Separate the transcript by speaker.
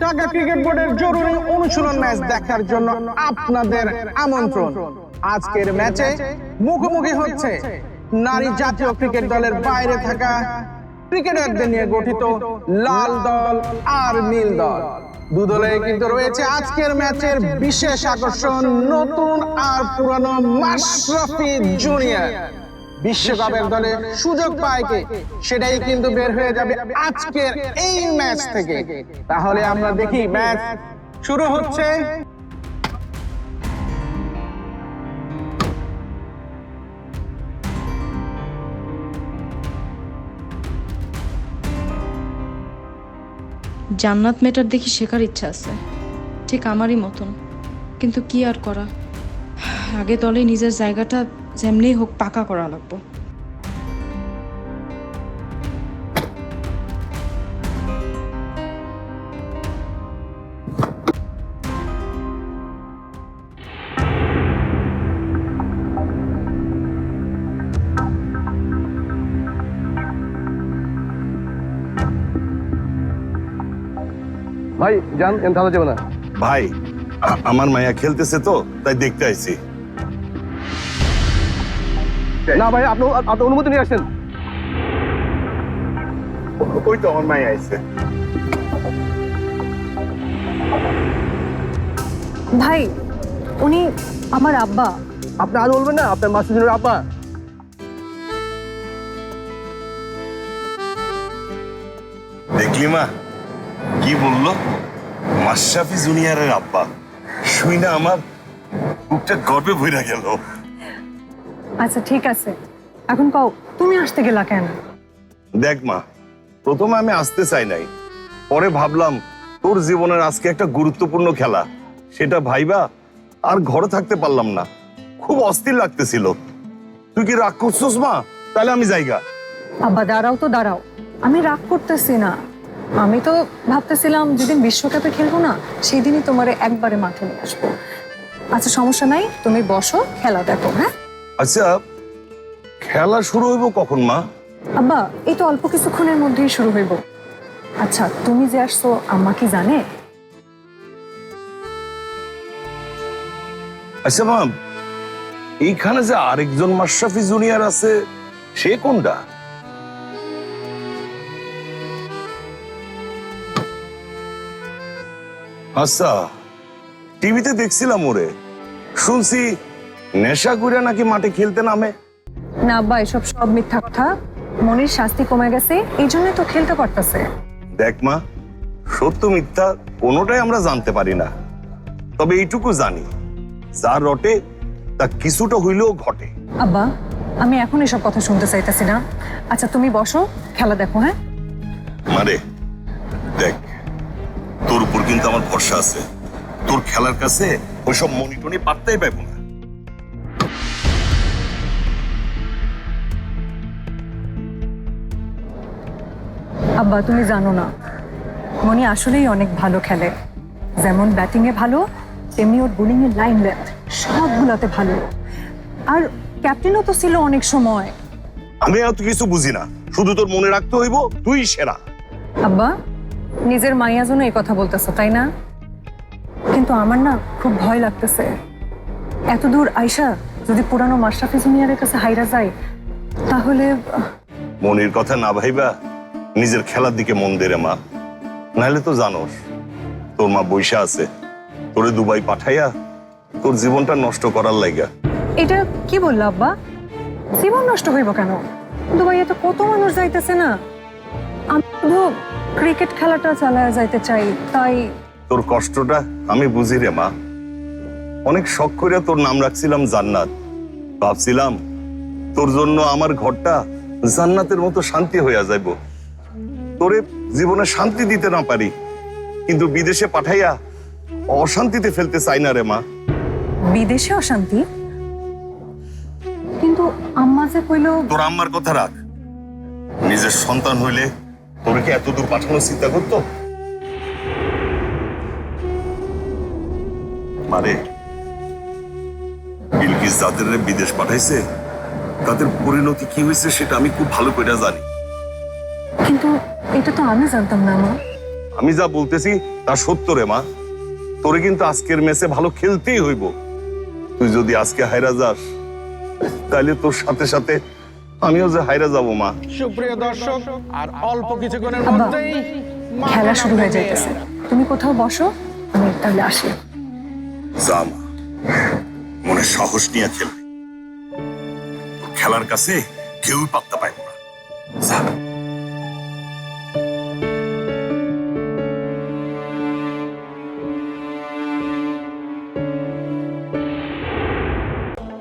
Speaker 1: Dhaka cricket বোর্ডের জরুরি অনুশীলন ম্যাচ দেখার জন্য আপনাদের আমন্ত্রণ। আজকের ম্যাচে মুখোমুখি হচ্ছে নারী জাতীয় ক্রিকেট দলের বাইরে থাকা ক্রিকেটারদের নিয়ে গঠিত লাল দল আর নীল দল। দু কিন্তু রয়েছে আজকের ম্যাচের বিশেষ আকর্ষণ, নতুন আর পুরানো মাশরাফি জুনিয়র। বিশ্বকাপের দলে সুযোগ পায় কে? সেটাই কিন্তু বের হয়ে যাবে আজকের এই ম্যাচ থেকে। তাহলে আমরা দেখি ম্যাচ শুরু হচ্ছে।
Speaker 2: জান্নাত মেটার দেখি শেখার ইচ্ছা আছে। ঠিক আমারই মতন। কিন্তু কি আর করা? আগে দলে নিজের জায়গাটা যেমনি হোক পাকা করা লাগবো।
Speaker 3: ভাই যান এন তাহলে যাবে না।
Speaker 4: ভাই আমার মায়া খেলতেছে তো তাই দেখতে আইছি।
Speaker 3: না ভাই আপনি আপনি অনুমতি নিয়ে আসেন।
Speaker 4: ওই তো আমার মায়া আইছে।
Speaker 5: ভাই উনি আমার আব্বা।
Speaker 3: আপনি আর বলবেন না আপনার মাসুদিনের আপা
Speaker 4: দেখলি মা? কি বলল? মাশরাফি জুনিয়রের আব্বা। শুই না আমার বুকটা গর্বে ভইরা গেল।
Speaker 5: আচ্ছা ঠিক আছে। এখন কও তুমি আসতে গেলা কেন?
Speaker 4: দেখ মা প্রথমে আমি আসতে চাই নাই। পরে ভাবলাম তোর জীবনের আজকে একটা গুরুত্বপূর্ণ খেলা। সেটা ভাইবা আর ঘরে থাকতে পারলাম না। খুব অস্থির লাগতেছিল। তুই কি রাগ করছিস মা? তাহলে আমি যাইগা।
Speaker 5: আব্বা দাঁড়াও তো দাঁড়াও। আমি রাগ করতেছি না। আমি তো ভাবতেছিলাম যেদিন বিশ্বকাপে খেলব না সেই দিনই তোমারে একবারে মাঠে নিয়ে আসব। আচ্ছা সমস্যা নাই তুমি বসো খেলা দেখো হ্যাঁ?
Speaker 4: আচ্ছা খেলা শুরু হইব কখন মা?
Speaker 5: আব্বা এই তো অল্প কিছুক্ষণের মধ্যেই শুরু হইব। আচ্ছা তুমি যে আসছো আম্মা কি জানে?
Speaker 4: আচ্ছা মা এইখানে যে আরেকজন মাশরাফি জুনিয়র আছে সে কোনটা? আচ্ছা টিভিতে দেখছিলাম ওরে। শুনছি নেশা করে নাকি মাঠে খেলতে নামে?
Speaker 5: না আব্বা এসব সব মিথ্যা কথা। মনির শাস্তি কমে গেছে এই জন্যই তো খেলতে পারতেছে।
Speaker 4: দেখ মা সত্য মিথ্যা কোনোটাই আমরা জানতে পারি না। তবে এইটুকু জানি যা রটে তা কিছুটা হইলেও ঘটে।
Speaker 5: আব্বা আমি এখন এসব কথা শুনতে চাইতেছি না। আচ্ছা তুমি বসো খেলা দেখো হ্যাঁ?
Speaker 4: মারে দেখ তোর উপর কিন্তু আমার ভরসা আছে। তোর খেলার কাছে ওইসব মনিটনি পাত্তাই পাইব না।
Speaker 5: আব্বা তুমি জানো না। মনি আসলেই অনেক ভালো খেলে। যেমন ব্যাটিং এ ভালো তেমনি ওর বোলিং এর লাইন লেন্থ সবগুলাতে ভালো। আর ক্যাপ্টেনও তো ছিল অনেক সময়।
Speaker 4: আমি এত কিছু বুঝি না। শুধু তোর মনে রাখতে হইব তুই সেরা।
Speaker 5: আব্বা নিজের মাইয়া জন্য এই কথা বলতেছো তাই না? কিন্তু আমার না খুব ভয় লাগতেছে। এত দূর আইসা যদি পুরানো মাশরাফি জুনিয়রের কাছে হাইরা যায় তাহলে
Speaker 4: মনির কথা না ভাইবা নিজের খেলার দিকে মন দে রে মা। নাহলে তো জানোস তোর মা বৈশা আছে তোরে দুবাই পাঠাইয়া তোর জীবনটা নষ্ট করার লাইগা।
Speaker 5: এটা কি বলল আব্বা? জীবন নষ্ট হইব কেন? দুবাইয়ে তো কত মানুষ যাইতেছে না। আমি শুধু ক্রিকেট খেলাটা চালায় যাইতে চাই তাই
Speaker 4: তোর কষ্টটা আমি বুঝি রে মা। অনেক শখ করে তোর নাম রাখছিলাম জান্নাত। ভাবছিলাম তোর জন্য আমার ঘরটা জান্নাতের মতো শান্তি হইয়া যাইব। তোরে জীবনে শান্তি দিতে না পারি। কিন্তু বিদেশে পাঠাইয়া অশান্তিতে ফেলতে চাই না রে মা।
Speaker 5: বিদেশে অশান্তি? কিন্তু আম্মা যে কইলো
Speaker 4: তোর আম্মার কথা রাখ। নিজের সন্তান হইলে তোরে কি এত দূর পাঠানোর চিন্তা করতো? মারে বিলকিস যাদের বিদেশ পাঠাইছে তাদের পরিণতি কি হয়েছে সেটা আমি খুব ভালো করে জানি।
Speaker 5: কিন্তু এটা তো আমি জানতাম না মা।
Speaker 4: আমি যা বলতেছি তা সত্য রে মা। তোরে কিন্তু আজকের ম্যাচে ভালো খেলতেই হইব। তুই যদি আজকে হাইরা যাস তাহলে তোর সাথে সাথে আমিও যে হাইরা যাব মা।
Speaker 1: সুপ্রিয় দর্শক আর অল্প কিছুক্ষণের মধ্যেই
Speaker 5: খেলা শুরু হয়ে যাইতেছে। তুমি কোথাও বসো আমি তাহলে আসি।
Speaker 4: যা মা। মনে সাহস নিয়ে খেলবে খেলার কাছে কেউই পাত্তা পাইব না। যা।